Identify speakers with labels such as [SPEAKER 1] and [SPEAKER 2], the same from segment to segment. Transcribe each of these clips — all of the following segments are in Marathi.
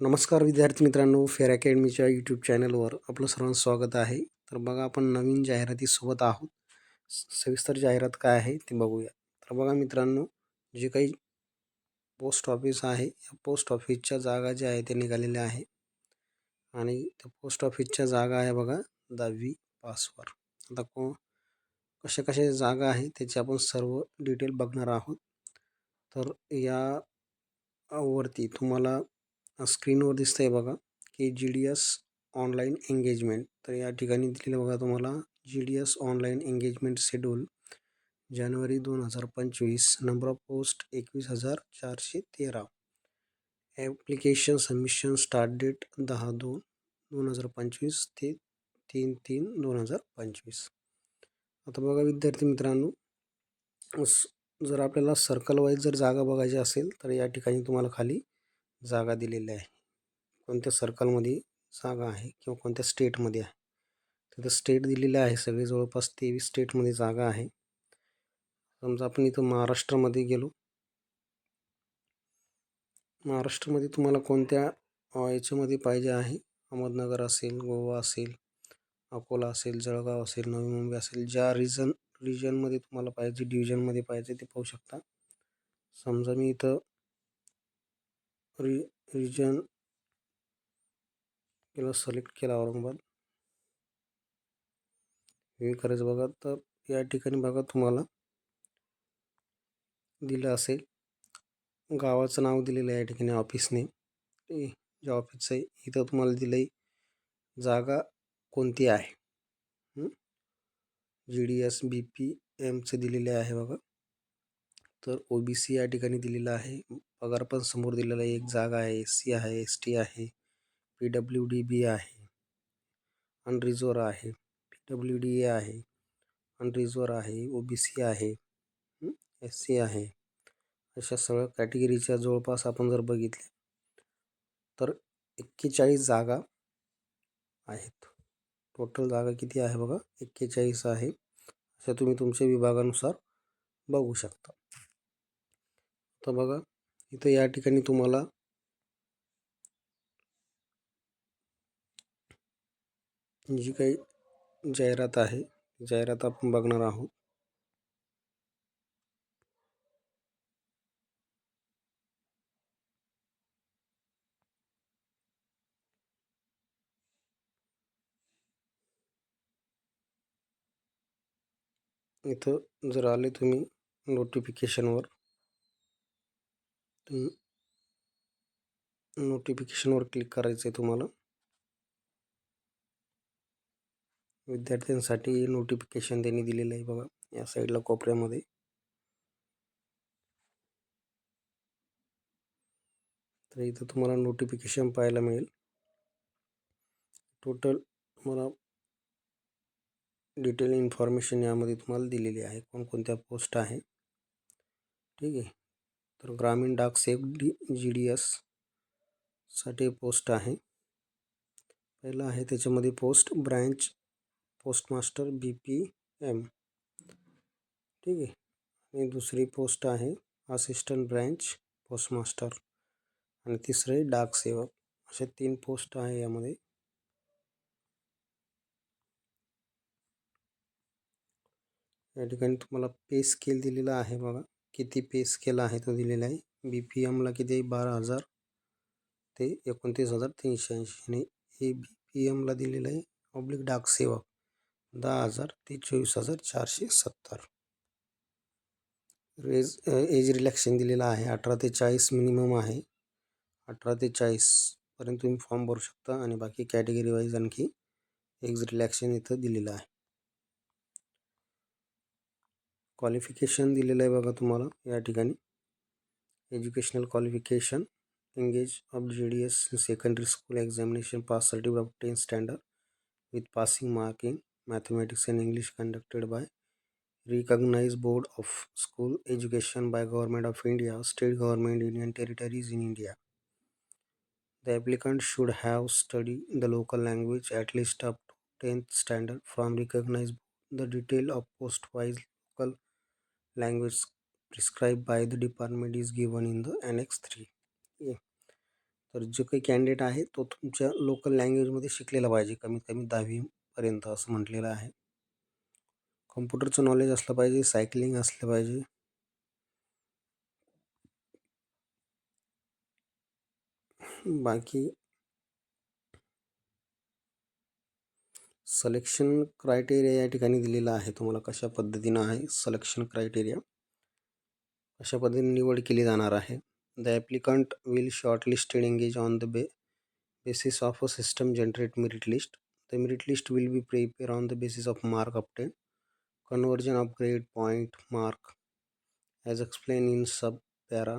[SPEAKER 1] नमस्कार विद्यार्थी मित्रांनो फेअर अकॅडमीच्या यूट्यूब चॅनलवर आपलं सर्वांचं स्वागत आहे. तर बघा आपण नवीन जाहिरातीसोबत आहोत. सविस्तर जाहिरात काय आहे ते बघूया. तर बघा मित्रांनो जे काही पोस्ट ऑफिस आहे या पोस्ट ऑफिसच्या जागा ज्या आहे त्या निघालेल्या आहे आणि त्या पोस्ट ऑफिसच्या जागा आहे बघा दहावी पासवर. आता को कशा कशा जागा आहे त्याची आपण सर्व डिटेल बघणार आहोत. तर या वरती तुम्हाला स्क्रीनवर दिसतंय बघा की G D S online engagement तर या ठिकाणी दिलेलं बघा तुम्हाला G D S online engagement schedule जानेवारी दोन हजार पंचवीस नंबर ऑफ पोस्ट एकवीस हजार चारशे तेरा. ॲप्लिकेशन सबमिशन स्टार्ट डेट दहा दोन दोन हजार पंचवीस ते तीन तीन दोन हजार पंचवीस. आता बघा विद्यार्थी मित्रांनो जर आपल्याला सर्कल वाईज जर जागा बघायची असेल तर या ठिकाणी तुम्हाला खाली जागा दिलेल्या आहे. कोणत्या सर्कलमध्ये जागा आहे किंवा कोणत्या स्टेटमध्ये आहे? तिथं स्टेट दिलेलं आहे सगळे जवळपास तेवीस स्टेटमध्ये जागा आहे. समजा आपण इथं महाराष्ट्रामध्ये गेलो. महाराष्ट्रामध्ये तुम्हाला कोणत्या याच्यामध्ये पाहिजे आहे? अहमदनगर असेल गोवा असेल अकोला असेल जळगाव असेल नवी मुंबई असेल ज्या रिजन रिजनमध्ये तुम्हाला पाहिजे डिव्हिजनमध्ये पाहिजे ते पाहू शकता. समजा मी इथं रि रिजन केलं सिलेक्ट केला औरंगाबाद. हे करायचं बघा तर या ठिकाणी बघा तुम्हाला दिलं असेल. गावाचं नाव दिलेलं आहे या ठिकाणी ऑफिसने जे ऑफिसचं आहे इथं तुम्हाला दिलं आहे जागा कोणती आहे? G D S B P एमचं दिलेले आहे बघा. तर ओ बी सी या ठिकाणी दिलेलं आहे. पगार पण समोर दिलेला आहे. एक जागा आहे. एस सी आहे एस टी आहे पी डब्ल्यू डी बी आहे अनरिझर्व आहे पी डब्ल्यू डी ए आहे अनरिझर्व आहे ओ बी सी आहे एस सी आहे. अशा सगळ्या कॅटेगरीच्या जवळपास आपण जर बघितले तर एक्केचाळीस जागा आहेत. टोटल जागा किती आहे बघा? एक्केचाळीस आहे. अशा तुम्ही तुमच्या विभागानुसार बघू शकता. तर बघा इथं या ठिकाणी तुम्हाला जी काही जाहिरात आहे जाहिरात आपण बघणार आहोत. इथं जर आले तुम्ही नोटिफिकेशनवर नोटिफिकेशनवर क्लिक करायचं आहे तुम्हाला. विद्यार्थ्यांसाठी नोटिफिकेशन त्यांनी दिलेलं आहे बघा या साईडला कोपऱ्यामध्ये. तर इथं तुम्हाला नोटिफिकेशन पाहायला मिळेल. टोटल तुम्हाला डिटेल इन्फॉर्मेशन यामध्ये तुम्हाला दिलेली आहे कोणकोणत्या पोस्ट आहे. ठीक आहे. तर ग्रामीण डाक सेफ़ डी जी डी एस साठी पोस्ट आहे. पहिलं आहे त्याच्यामध्ये post, branch, postmaster, B P M. ठीक आहे. आणि दुसरी पोस्ट आहे असिस्टंट ब्रँच, पोस्टमास्टर आणि तिसरे डाक सेवक. असे तीन पोस्ट आहे यामध्ये. या ठिकाणी तुम्हाला पे स्केल दिलेला आहे बघा. किती पे स्केल आहे तो दिलेला आहे? बी पी एमला किती आहे? बारा हजार. ते एकोणतीस हजार तीनशे ऐंशी. आणि ए बी पी एमला दिलेलं आहे पब्लिक डाक सेवक दहा हजार ते चोवीस हजार चारशे सत्तर. रेज एज रिलॅक्शन दिलेलं आहे. अठरा ते चाळीस मिनिमम आहे. अठरा ते चाळीसपर्यंत तुम्ही फॉर्म भरू शकता. आणि बाकी कॅटेगरी वाईज आणखी एज रिलॅक्शन इथं दिलेलं आहे. क्वालिफिकेशन दिलेलं आहे बघा तुम्हाला या ठिकाणी educational qualification engage of JDS in secondary school examination pass certificate of 10th standard with passing mark in mathematics and English conducted by recognized board of school education by government of India, state government, union territories in India. The applicant should have studied the local language at least up to 10th standard from recognized the detail of post-wise local language prescribed by the department is given in the annex 3 Okay. तर जो काही कॅन्डिडेट आहे तो तुमच्या लोकल लँग्वेजमध्ये शिकलेला पाहिजे कमीत कमी दहावीपर्यंत असं म्हटलेलं आहे. कम्प्युटरचं नॉलेज असलं पाहिजे सायकलिंग असलं पाहिजे. बाकी सलेक्शन क्रायटेरिया या ठिकाणी दिलेला आहे तुम्हाला कशा पद्धतीनं आहे सलेक्शन क्रायटेरिया अशा पद्धतीने निवड केली जाणार आहे the applicant will shortlisted engage on the बे basis of a system generate merit list the merit list will be prepare on the basis of mark obtained conversion of grade point mark as explain in sub para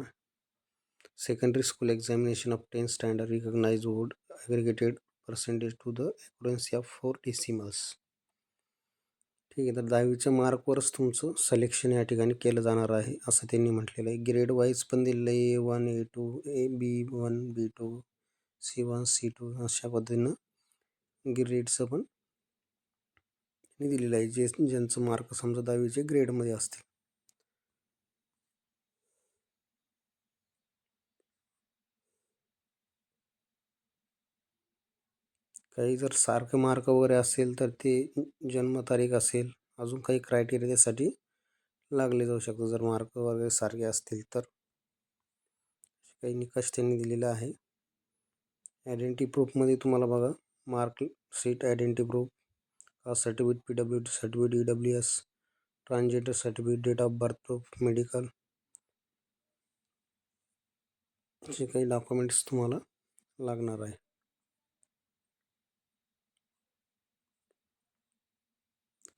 [SPEAKER 1] secondary school examination of 10 standard recognized would aggregated percentage to the accuracy of four decimals. ठीक आहे तर दहावीच्या मार्कवरच तुमचं सिलेक्शन या ठिकाणी केलं जाणार आहे असं त्यांनी म्हटलेलं आहे. ग्रेड वाईज पण दिलेलं आहे A one A two B one B two C one C two to अशा पद्धतीनं ग्रेडचं पण दिलेलं आहे. जे ज्यांचं मार्क समजा दहावीचे ग्रेडमध्ये असतील. काही जर सारखे मार्क वगैरे असेल तर ते जन्मतारीख असेल अजून काही क्रायटेरिया त्यासाठी लागले जाऊ शकतात. जर मार्क वगैरे सारखे असतील तर. काही निकष त्यांनी दिलेला आहे. आयडेंटी प्रूफमध्ये तुम्हाला बघा mark sheet identity proof caste certificate P W D certificate E W S transgender certificate date of birth proof medical असे काही डॉक्युमेंट्स तुम्हाला लागणार आहे.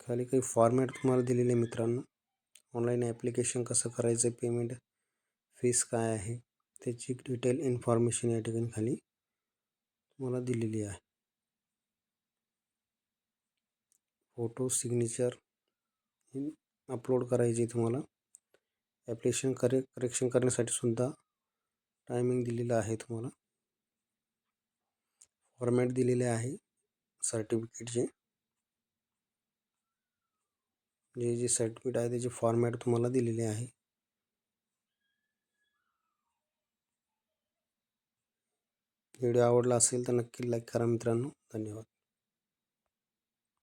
[SPEAKER 1] खाली काही फॉर्मॅट तुम्हाला दिलेले मित्रांनो. ऑनलाईन ॲप्लिकेशन कसं करायचं पेमेंट फीस काय आहे त्याची डिटेल इन्फॉर्मेशन या ठिकाणी खाली तुम्हाला दिलेली आहे. फोटो सिग्नेचर अपलोड करायची तुम्हाला. ॲप्लिकेशन करे करेक्शन करण्यासाठी सुद्धा टायमिंग दिलेलं आहे तुम्हाला. फॉर्मॅट दिलेले आहे सर्टिफिकेटचे जे जे सर्टिफिकेट आहे त्याचे फॉर्मॅट तुम्हाला दिलेले आहे. व्हिडिओ आवडला असेल तर नक्की लाईक करा मित्रांनो. धन्यवाद.